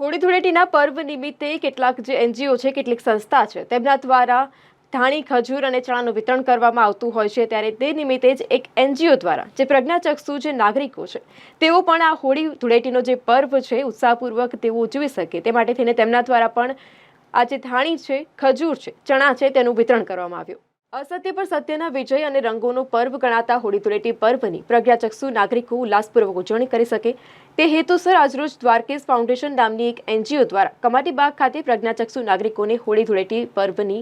હોળી ધૂળેટીના પર્વ નિમિત્તે કેટલાક જે એનજીઓ છે, કેટલીક સંસ્થા છે, તેમના દ્વારા ધાણી, ખજૂર અને ચણાનું વિતરણ કરવામાં આવતું હોય છે. ત્યારે તે નિમિત્તે જ એક એનજીઓ દ્વારા, જે પ્રજ્ઞાચક્ષુ જે નાગરિકો છે, તેઓ પણ આ હોળી ધૂળેટીનો જે પર્વ છે, ઉત્સાહપૂર્વક તેઓ ઉજવી શકે. તે માટે થઈને તેમના દ્વારા પણ આ જે ધાણી છે, ખજૂર છે, ચણા છે, તેનું વિતરણ કરવામાં આવ્યું. અસત્ય પર સત્યના વિજય અને રંગોનો પર્વ ગણાતા હોળી ધૂળેટી પર્વની પ્રજ્ઞાચક્ષુ નાગરિકો ઉલ્લાસપૂર્વક ઉજવણી કરી શકે. તે હેતુસર આજરોજ દ્વારકેશ ફાઉન્ડેશન નામની એક એનજીઓ દ્વારા કમાટીબાગ ખાતે પ્રજ્ઞાચક્ષુ નાગરિકોને હોળી ધૂળેટી પર્વની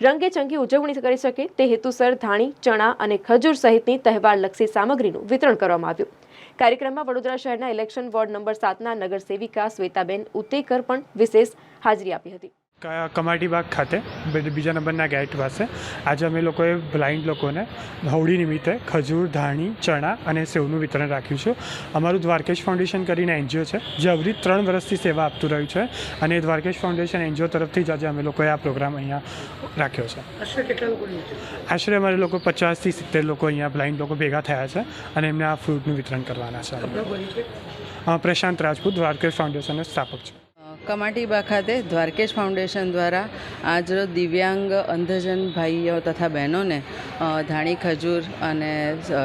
રંગેચંગી ઉજવણી કરી શકે. તે હેતુસર ધાણી, ચણા અને ખજૂર સહિતની તહેવારલક્ષી સામગ્રીનું વિતરણ કરવામાં આવ્યું. કાર્યક્રમમાં વડોદરા શહેરના ઇલેક્શન વોર્ડ નંબર સાતના નગર સેવિકા શ્વેતાબેન ઉતેકર પણ વિશેષ હાજરી આપી હતી. કમાટીબાગ ખાતે બે- બીજા નંબરના ગેટ પાસે. આજે અમે લોકોએ બ્લાઇન્ડ લોકોને હોળી નિમિત્તે ખજૂર ધાણી ચણા અને સેવનું વિતરણ રાખ્યું છે. અમારું દ્વારકેશ ફાઉન્ડેશન કરીને એનજીઓ છે જે અવધિ ત્રણ વર્ષથી સેવા આપતું રહ્યું છે અને દ્વારકેશ ફાઉન્ડેશન એનજીઓ તરફથી જ આજે અમે લોકોએ આ પ્રોગ્રામ અહીંયા રાખ્યો છે. આશરે અમારે લોકો પચાસથી સિત્તેર લોકો અહીંયા બ્લાઇન્ડ લોકો ભેગા થયા છે અને એમને આ ફ્રૂટનું વિતરણ કરવાના છે. પ્રશાંત રાજપૂત દ્વારકેશ ફાઉન્ડેશનના સ્થાપક છે. કમાટીબા ખાતે દ્વારકેશ ફાઉન્ડેશન દ્વારા આજરોજ દિવ્યાંગ અંધજન ભાઈઓ તથા બહેનોને ધાણી ખજૂર અને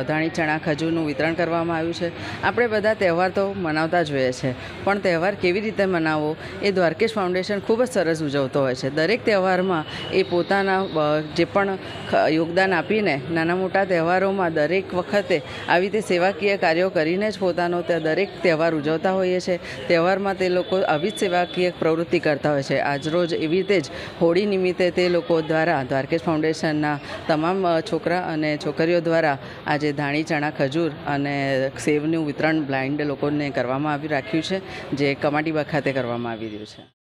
ધાણી ચણા ખજૂરનું વિતરણ કરવામાં આવ્યું છે. આપણે બધા તહેવાર તો મનાવતા જ હોઈએ છીએ, પણ તહેવાર કેવી રીતે મનાવવો એ દ્વારકેશ ફાઉન્ડેશન ખૂબ જ સરસ ઉજવતો હોય છે. દરેક તહેવારમાં એ પોતાના જે પણ યોગદાન આપીને નાના મોટા તહેવારોમાં દરેક વખતે આવી રીતે સેવાકીય કાર્યો કરીને જ પોતાનો દરેક તહેવાર ઉજવતા હોઈએ છે તહેવારમાં તે લોકો આવી જ સેવાકીય પ્રવૃત્તિ કરતા હોય છે. આજરોજ એવી રીતે જ હોળી નિમિત્તે તે લોકો દ્વારા દ્વારકેશ ફાઉન્ડેશનના તમામ છોકરા અને છોકરીઓ દ્વારા આજે ધાણી, ચણા, ખજૂર અને સેવનું વિતરણ બ્લાઇન્ડ લોકોને કરવામાં આવી રાખ્યું છે, જે કમાટીબાગ ખાતે કરવામાં આવી રહ્યું છે.